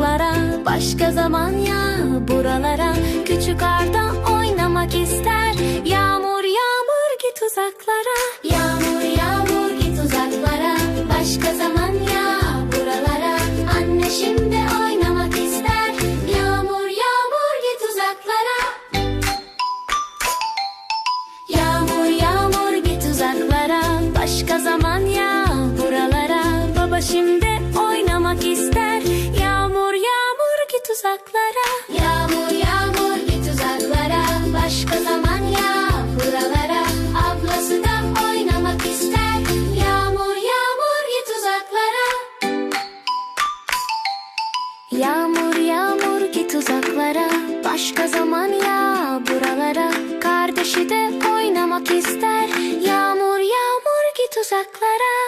Uzaklara Başka zaman ya buralara. Küçük Arda oynamak ister. Yağmur yağmur git uzaklara. Yağmur yağmur git uzaklara. Başka zaman ya buralara. Anne şimdi oynamak ister. Yağmur yağmur git uzaklara. Yağmur yağmur git uzaklara. Başka zaman ya buralara. Baba şimdi yağmur git uzaklara Yağmur yağmur git uzaklara Başka zaman ya buralara Ablası da oynamak ister. Yağmur yağmur git uzaklara Yağmur yağmur git uzaklara Başka zaman ya buralara Kardeşi de oynamak ister. Yağmur yağmur git uzaklara